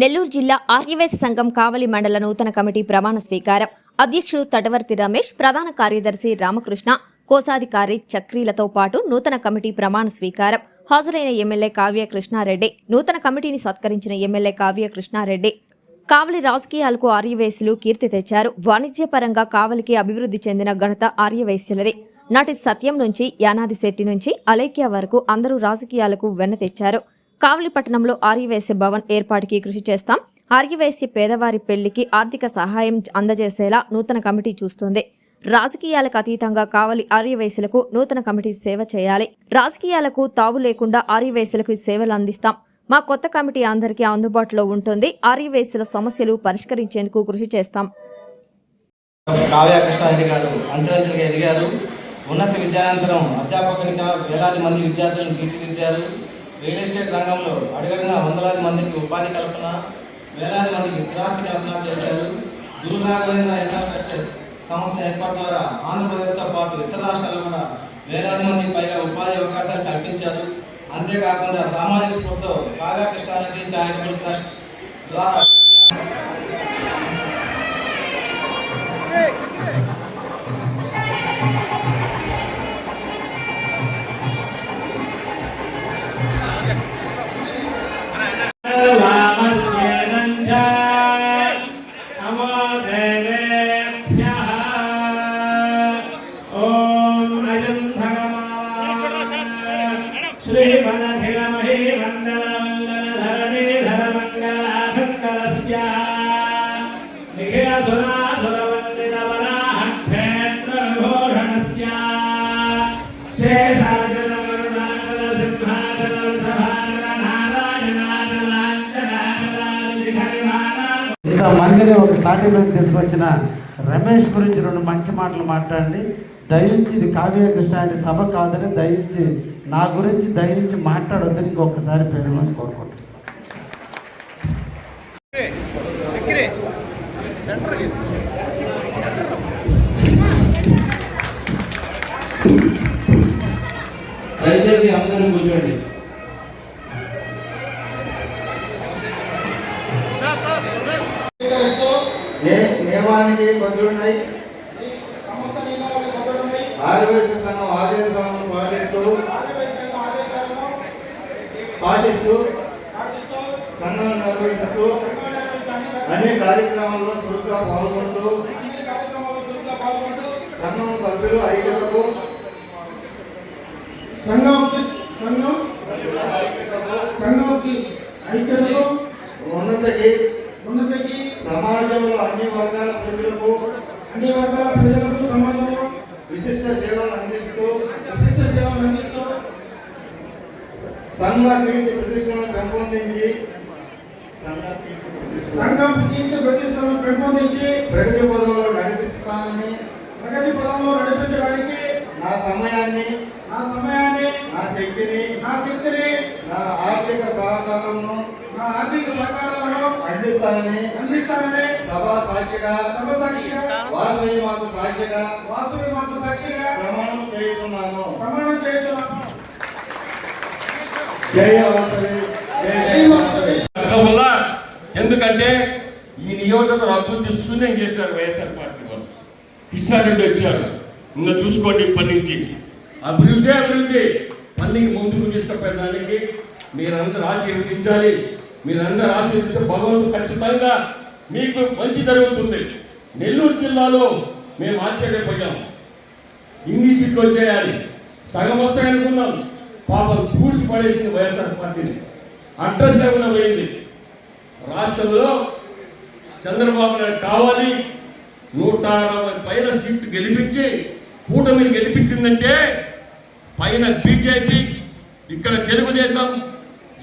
నెల్లూరు జిల్లా ఆర్యవేశ సంఘం కావలి మండల నూతన కమిటీ ప్రమాణ స్వీకారం. అధ్యక్షుడు తటవర్తి రమేష్ ప్రధాన కార్యదర్శి రామకృష్ణ కోశాధికారి చక్రీలతో పాటు నూతన కమిటీ ప్రమాణ స్వీకారం. హాజరైన ఎమ్మెల్యే కావ్య కృష్ణారెడ్డి నూతన కమిటీని సత్కరించిన ఎమ్మెల్యే కావ్య కృష్ణారెడ్డి కావలి రాజకీయాలకు ఆర్యవేశులు కీర్తి తెచ్చారు. వాణిజ్యపరంగా కావలికి అభివృద్ధి చెందిన ఘనత ఆర్యవేశ్యులది. నాటి సత్యం నుంచి యానాది శెట్టి నుంచి అలేఖ్య వరకు అందరూ రాజకీయాలకు వెన్న తెచ్చారు. కావలి పట్టణంలో ఆర్యవేశ్య భవన్ ఏర్పాటుకి కృషి చేస్తాం. ఆర్యవేశ్య పేదవారి పెళ్ళికి ఆర్థిక సహాయం అందజేసేలా నూతన కమిటీ చూస్తుంది. రాజకీయాలకు అతీతంగా కావలి ఆర్యవేశ్యులకు నూతన కమిటీ సేవ చేయాలి. రాజకీయాలకు తావు లేకుండా ఆర్యవేశ్యులకు సేవలు అందిస్తాం. మా కొత్త కమిటీ అందరికీ అందుబాటులో ఉంటుంది. ఆర్యవేశ్యుల సమస్యలు పరిష్కరించేందుకు కృషి చేస్తాం. కావ్య కృష్ణారెడ్డి గారు అంచెలంచెలుగా ఎదిగారు. ఉన్నత విద్యానంతరం అధ్యాపకునిగా వేలాది మంది విద్యార్థులను తీర్చిదిద్దారు. రియల్ ఎస్టేట్ రంగంలో అడుగడిన వందలాది మందికి ఉపాధి కల్పన వేలాది మందికి స్థిరాస్తి కల్పన చేశారు. దూరాగలైన ఇన్ఫ్రాస్ట్రక్చర్ సంస్థ ఏర్పాటు ద్వారా ఆంధ్రప్రదేశ్తో పాటు ఇతర రాష్ట్రాల్లో కూడా వేలాది మందికి పైగా ఉపాధి అవకాశాలు కల్పించారు. అంతేకాకుండా సామాజిక స్ఫూర్తితో కావ్య కృష్ణారెడ్డి చారిటబుల్ ట్రస్ట్ ద్వారా Amen. మళ్ళీ ఒక తాటిలోకి తీసుకొచ్చిన రమేష్ గురించి రెండు మంచి మాటలు మాట్లాడండి. దయించి ఇది కావ్య సభ కాదని దయించి నా గురించి దయించి మాట్లాడొద్దని ఇంకొకసారి పేరు అని కోరుకుంటున్నాను. దయచేసి అందరూ కూర్చోండి. బదులున్నాయి ఆదివాసీ సంఘం ఆదేశాలను పాటిస్తూ పాటిస్తూ సంఘం నిర్వహిస్తూ అన్ని కార్యక్రమాల్లో చురుగ్గా పాల్గొంటూ సంఘం సభ్యులు ఐక్యతకు సంఘం సంఘం సంఘంకి ఐక్యతకు ఉన్నతకి ఉన్నతికి సమాజంలో అన్ని వర్గాల ప్రజలకు అన్ని వర్గాల ప్రజలకు సమాజంలో విశిష్ట సేవలు అందిస్తూ విశిష్ట సేవలు అందిస్తూ సంఘ కీర్తి ప్రతిష్టలను పెంపొందించి సంఘ కీర్తి ప్రతిష్టలను పెంపొందించి ప్రగతి పదంలో నడిపిస్తానని ప్రగతి పదంలో నడిపించడానికి నా సమయాన్ని నా సమయాన్ని నా శక్తిని నా శక్తిని నా ఆర్థిక సహకారంను నా ఆర్థిక సహకారాలను అందిస్తానని అందిస్తానని సభా సాక్షిగా సభ సాక్షిగా వాసవి మాత సాక్షిగా వాసవి మాత సాక్షిగా ప్రమాణం చేస్తున్నాను ప్రమాణం చేస్తున్నాను జయ వాసవి జయ వాసవి. వల్ల ఎందుకంటే ఈ నియోజకవర్గం అభివృద్ధి శూన్యం చేశారు వైఎస్ఆర్ పార్టీ వాళ్ళు. కృష్ణారెడ్డి వచ్చారు. ఇంకా చూసుకోండి ఇప్పటి నుంచి. అభివృద్ధి అభివృద్ధి. పనికి ముందుకు తీసుకుపోయడానికి మీరందరూ ఆశీర్వదించాలి. మీరందరూ ఆశీర్వదిస్తే భగవంతుడు ఖచ్చితంగా మీకు మంచి జరుగుతుంది. నెల్లూరు జిల్లాలో మేము ఆశ్చర్యపోయాం. ఇన్ని సీట్లు వచ్చేయాలి. సగం వస్తాయనుకున్నాం పాపం చూసి పడేసింది వైఎస్ఆర్ పార్టీని. అడ్రస్ లేకుండా పోయింది. రాష్ట్రంలో చంద్రబాబు నాయుడు కావాలి నూట అరవై పైన సీట్లు గెలిపించి కూటమి గెలిపించిందంటే పైన బీజేపీ ఇక్కడ తెలుగుదేశం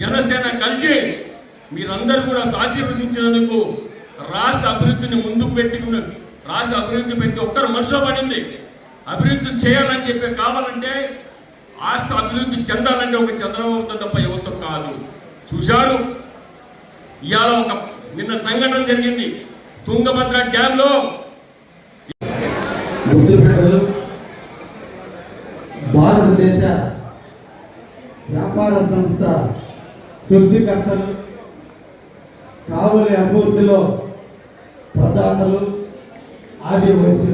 జనసేన కలిసి మీరందరూ కూడా ఆశీర్వదించినందుకు రాష్ట్ర అభివృద్ధిని ముందుకు పెట్టుకున్న రాష్ట్ర అభివృద్ధి ప్రతి ఒక్కరు మనసులో పడింది. అభివృద్ధి చేయాలని చెప్పి కావాలంటే రాష్ట్ర అభివృద్ధి చెందాలంటే ఒక చంద్రబాబుతో తప్ప ఎవరితో కాదు. చూశారు? ఇవాళ ఒక నిన్న సంఘటన జరిగింది. తుంగభద్ర డ్యాంలో ముద్దుబిడ్డలు భారతదేశ వ్యాపార సంస్థ సృష్టికర్తలు కావలి అభివృద్ధిలో ప్రదాతలు ఆది వయసు.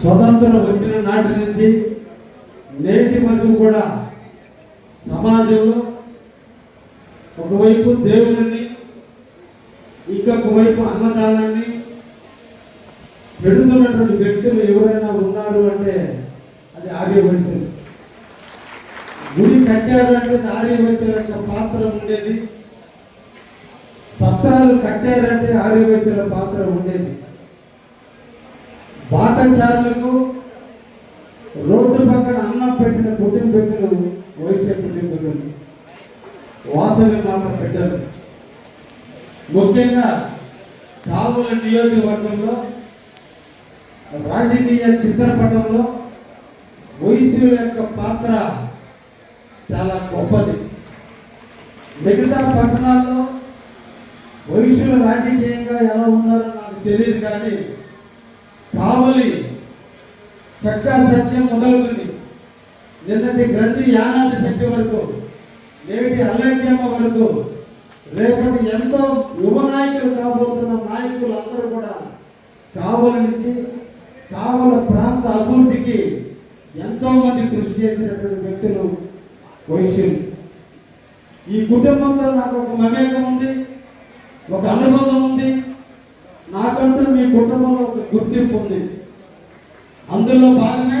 స్వతంత్రం వచ్చిన నాటి నుంచి నేటి వరకు కూడా సమాజంలో ఒకవైపు దేవుడిని ఇంకొక వైపు అన్నదానాన్ని పెడుతున్నటువంటి వ్యక్తులు ఎవరైనా ఉన్నారు అంటే అది ఆర్య వయసు కట్టారంటే కట్టారు యొక్క పాత్ర ఉండేది. సత్రాలు కట్టారంటే ఆర్య పాత్ర ఉండేది. బాటచారులకు రోడ్డు పక్కన అన్నం పెట్టిన కుటుంబీకులు వయసు కుటుంబీకులు వాసవి మాట పెట్టారు. ముఖ్యంగా కావుల నియోజకవర్గంలో రాజకీయ చిత్రపటంలో వయసుల యొక్క పాత్ర చాలా గొప్పది. మిగతా పట్టణాల్లో వయసులు రాజకీయంగా ఎలా ఉన్నారో నాకు తెలియదు కానీ కావలి చక్కా సత్యం మొదలుకుని నిన్నటి గ్రంథి యానాది శక్తి వరకు నేటి అల్లెక్యమ్మ వరకు రేపటి ఎంతో యువ నాయకులు కాబోతున్న నాయకులు అందరూ కూడా కావలి నుంచి కావల ప్రాంత అభివృద్ధికి ఎంతోమంది కృషి చేసినటువంటి వ్యక్తులు వైశ్యులు ఈ కుటుంబంతో నాకు ఒక మమేకం ఉంది ఒక అనుబంధం ఉంది. నాకంటూ మీ కుటుంబంలో ఒక గుర్తింపు ఉంది. అందులో భాగమే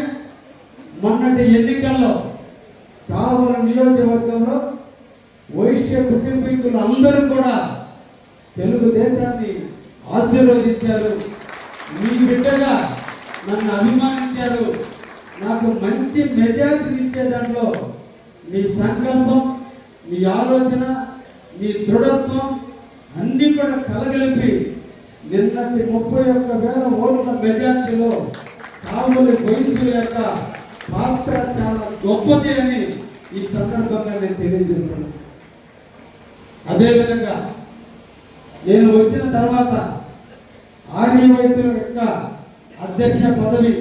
మొన్నటి ఎన్నికల్లో కావల నియోజకవర్గంలో వైశ్య కుటుంబీకులు అందరూ కూడా తెలుగుదేశాన్ని ఆశీర్వదించారు. మీ బిడ్డగా నన్ను అభిమానించారు. నాకు మంచి మెజారిటీ ఇచ్చే దాంట్లో మీ సంకల్పం మీ ఆలోచన మీ దృఢత్వం అన్ని కూడా కలగలిపి నిన్నటి ముప్పై ఒక్క వేల ఓట్ల మెజార్టీలో కావులి వయసుల యొక్క పాత్ర చాలా గొప్పది అని ఈ సందర్భంగా నేను తెలియజేస్తున్నాను. అదేవిధంగా నేను వచ్చిన తర్వాత ఆర్య వయసుల యొక్క అధ్యక్ష పదవి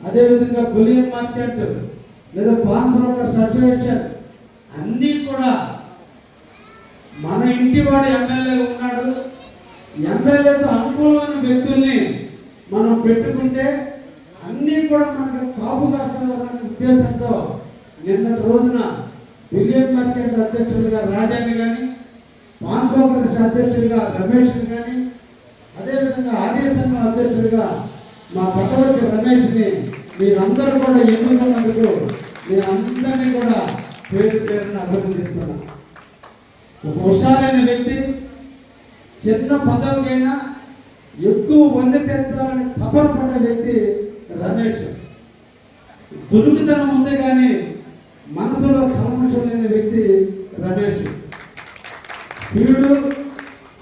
అదేవిధంగా బులియన్ మార్చెంట్ లేదా పాన్ బ్రోకర్స్ అన్నీ కూడా మన ఇంటి వాడు ఎమ్మెల్యే ఉన్నాడు. ఎమ్మెల్యేతో అనుకూలమైన వ్యక్తుల్ని మనం పెట్టుకుంటే అన్నీ కూడా మనకు కాపు కాస్తున్న ఉద్దేశంతో నిన్నటి రోజున బిలియన్ మర్చెంట్ అధ్యక్షుడిగా రాజాని కానీ పాన్ బ్రోకర్స్ అధ్యక్షుడిగా రమేష్ కానీ అదేవిధంగా ఆదేశంలో అధ్యక్షుడిగా మా పట్టవర్తి రమేష్ని మీరందరూ కూడా ఎన్నుకున్నందుకు మీరందరినీ కూడా పేరు పేరున అభినందిస్తున్నాను ఒక హుషారైన వ్యక్తి చిన్న పదవికైనా ఎక్కువ వండి తెచ్చాలని తపన వ్యక్తి రమేష్. దురుకుతనం ఉంది కానీ మనసులో కల్మషం లేని వ్యక్తి రమేష్. వీడు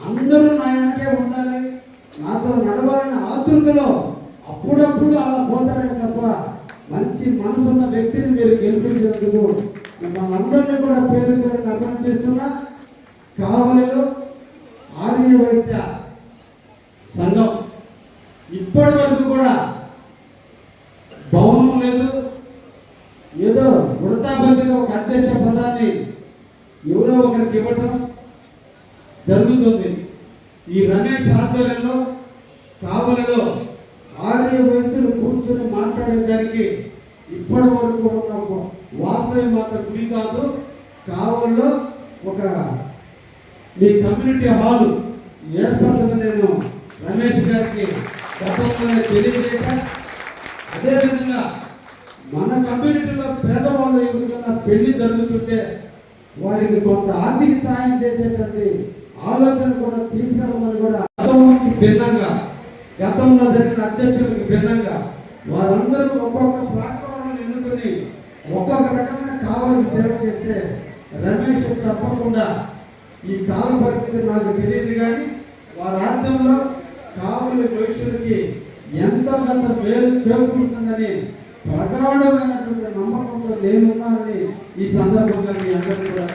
అందరూ నా వెనకే ఉండాలి నాతో నడవాలని ఆతృతలో అప్పుడప్పుడు అలా పోతాడే మనసున్న వ్యక్తిని మీరు గెలిపించినందుకు మిమ్మల్ని అందరినీ కూడా పేరు పేరు అభినందిస్తున్నా కావలిలో ఆర్య వైశ్య సంఘం ఇప్పటి వరకు కూడా భవనం లేదు. ఏదో వృతాబంధిగా ఒక అధ్యక్ష పదాన్ని ఎవరో ఒకరికి ఇవ్వటం జరుగుతుంది. ఈ రమేష్ ఆధ్వర్యంలో కావలిలో ఆర్య వయసులు కూర్చొని మాట్లాడేదానికి ఇప్పటి వరకు ఉన్న వాసవి మాత గుడి కాదు కావలిలో ఒక మీ కమ్యూనిటీ హాల్ ఏర్పరచని నేను రమేష్ గారికి గతంలోనే తెలియజేశా. అదేవిధంగా మన కమ్యూనిటీలో పేదవాళ్ళు ఎవరికైనా పెళ్ళి జరుగుతుంటే వారికి కొంత ఆర్థిక సాయం చేసేటువంటి ఆలోచన కూడా తీసుకురమ్మని కూడా గతంకి భిన్నంగా గతంలో జరిగిన అధ్యక్షులకు భిన్నంగా వారందరూ ఒక్కొక్క ప్రాంతం ఒక్కొక్క రకమైన కావాలని సేవ చేస్తే రమేష్ తప్పకుండా ఈ కాల పరిస్థితి నాకు తెలియదు కానీ వారి రాజ్యంలో కావలి భవిష్యత్తుకి ఎంతో కొంత మేలు చేకూరుతుందని ప్రగాఢమైనటువంటి నమ్మకంతో నేనున్నానని ఈ సందర్భంగా మీ అందరూ కూడా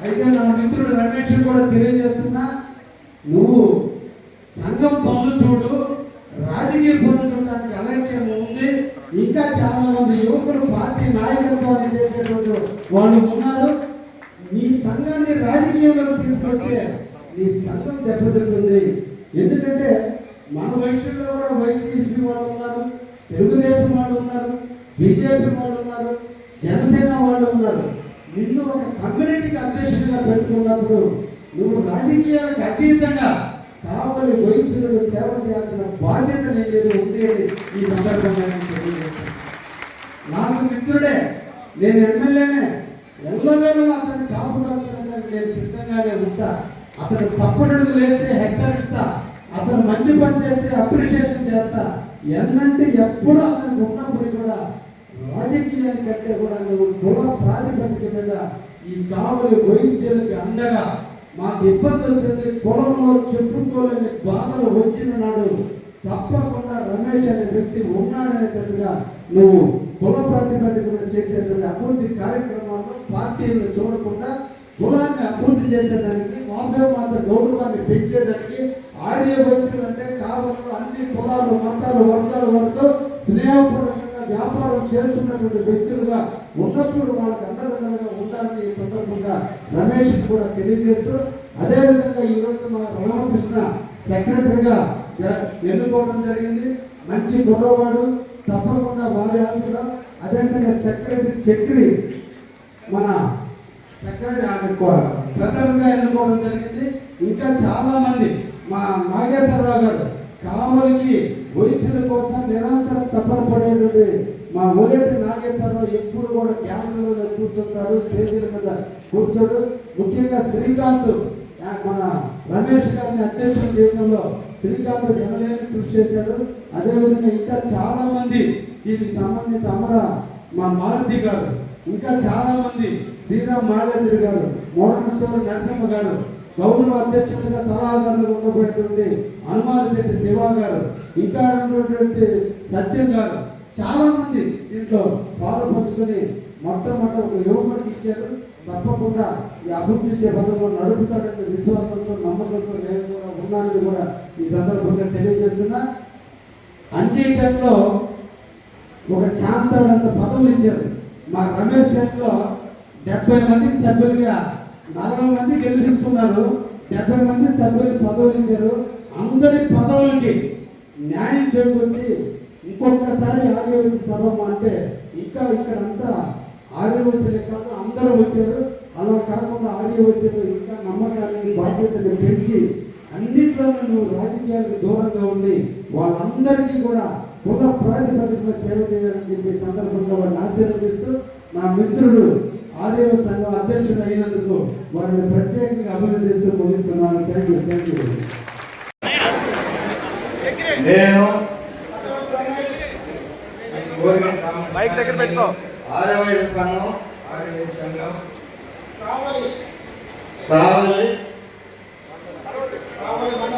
అయితే నా మిత్రుడు రమేష్ కూడా తెలియజేస్తున్నా నువ్వు వాళ్ళు ఉన్నారు నీ సంఘాన్ని రాజకీయంలోకి తీసుకొస్తే నీ సంఘం దెబ్బతింటుంది. ఎందుకంటే మన వయసులో కూడా వైసీపీ వాళ్ళు ఉన్నారు తెలుగుదేశం వాళ్ళు ఉన్నారు బీజేపీ వాళ్ళు ఉన్నారు జనసేన వాళ్ళు ఉన్నారు. నిన్ను ఒక కమ్యూనిటీకి అధ్యక్షుడిగా పెట్టుకున్నప్పుడు నువ్వు రాజకీయాలకు అతీతంగా కావలి వయసులో సేవ చేయాల్సిన బాధ్యత నేను ఉంది అని ఈ సందర్భంగా నాకు మిత్రుడే నేను ఎమ్మెల్యేనే ఎల్లవేళ అతన్ని కాపు కాసుకోవడానికి సిద్ధంగానే ఉంటా. అతను తప్పడుగు లేస్తే హెచ్చరిస్తా. అతను మంచి పని చేస్తే అప్రిషియేషన్ చేస్తా. ఎన్నంటే ఎప్పుడు అతనికి ఉన్నప్పుడు కూడా రాజకీయాన్ని రాజకీయానికంటే కూడా నువ్వు కుల ప్రాతిపదిక మీద ఈ కావలి వైశ్యులకి అండగా మాకు ఇబ్బందులు వచ్చింది కులంలో చెప్పుకోలేని బాధలు వచ్చిన నాడు తప్పకుండా రమేష్ అనే వ్యక్తి ఉన్నాడనేటట్టుగా నువ్వు కుల ప్రాతిపదిక మీద చేసేటువంటి అభివృద్ధి కార్యక్రమాలు పార్టీలను చూడకుండా కులాన్ని అభివృద్ధి చేసేదానికి మోసం మాత గౌరవాన్ని పెంచేదానికి ఆర్య వయసులు అంటే కావలు అన్ని కులాలు మతాలు వర్గాల వరకు స్నేహపూర్వకంగా వ్యాపారం చేస్తున్నటువంటి వ్యక్తులుగా ఉన్నప్పుడు వాళ్ళకి అండదండలుగా ఉండాలని ఈ సందర్భంగా రమేష్ కూడా తెలియజేస్తూ అదేవిధంగా ఈ రోజు మా రామకృష్ణ సెక్రటరీగా ఎన్నుకోవడం జరిగింది. మంచి గొడవవాడు తప్పకుండా వారి ఆస్తులు అదేవిధంగా సెక్రటరీ చక్రి మన సెక్రటరీ ప్రధానంగా ఎన్నుకోవడం జరిగింది. ఇంకా చాలా మంది మా నాగేశ్వరరావు గారు కావలికి వయసుల కోసం నిరంతరం తపన పడేటువంటి మా మొదటి నాగేశ్వరరావు ఎప్పుడు కూడా క్యాంపులలో కూర్చుంటాడు స్టేజీల మీద కూర్చోడు. ముఖ్యంగా శ్రీకాంత్ మన రమేష్ గారిని అధ్యక్షుల చేయడంలో శ్రీకాంత్ ఎమ్మెల్యేని కృషి చేశాడు. అదేవిధంగా ఇంకా చాలా మంది దీనికి సంబంధించి అమర మా మారుతి గారు ఇంకా చాలా మంది శ్రీరామ్ మాళేంద్ర గారు మోడల్ నరసింహ గారు గౌరవ అధ్యక్షుడిగా సలహాదారులు ఉండబోయేటువంటి హనుమాన్ శెట్టి శివ గారు ఇంకా ఉన్నటువంటి సత్యం గారు చాలా మంది దీంట్లో పాల్పంచుకొని మొట్టమొదటి ఒక యువకుడికి ఇచ్చారు. తప్పకుండా ఈ అభివృద్ధి చే పథకంలో నడుపుతాడనే విశ్వాసంతో నమ్మకంతో నేను కూడా ఉన్నానని కూడా ఈ సందర్భంగా తెలియజేస్తున్నా. అంతే టైంలో ఒక చాంతాడంత పదవులు ఇచ్చారు. మా రమేష్ టైంలో డెబ్బై మంది సభ్యులుగా నలభై మంది గెలిపించుకున్నారు. డెబ్బై మంది సభ్యులు పదవులు ఇచ్చారు. అందరి పదవులకి న్యాయం చేకూర్చి ఇంకొకసారి ఆర్యవలసి సర్వం అంటే ఇంకా ఇక్కడంతా ఆర్యవలసలే కాదు అందరూ వచ్చారు. అలా కాకుండా ఆర్యవలసలు ఇంకా నమ్మకాన్ని బాధ్యతను పెంచి అన్నింటిలో నువ్వు రాజకీయాలకు దూరంగా ఉండి వాళ్ళందరికీ కూడా కుల ప్రాతిపదికన సేవ చేయాలని చెప్పి సందర్భంగా వాళ్ళని ఆశీర్వదిస్తూ నా మిత్రుడు ఆర్యవ సంఘం అధ్యక్షుడు అయినందుకు వారిని ప్రత్యేకంగా అభినందిస్తూ ముగిస్తున్నాను. థ్యాంక్ యూ థ్యాంక్ యూ నేను మైక్ దగ్గర పెట్టుకో. ఆరవై సంఘం ఆర్య సంఘం. కావలి. కావలి. కావలి మండలం.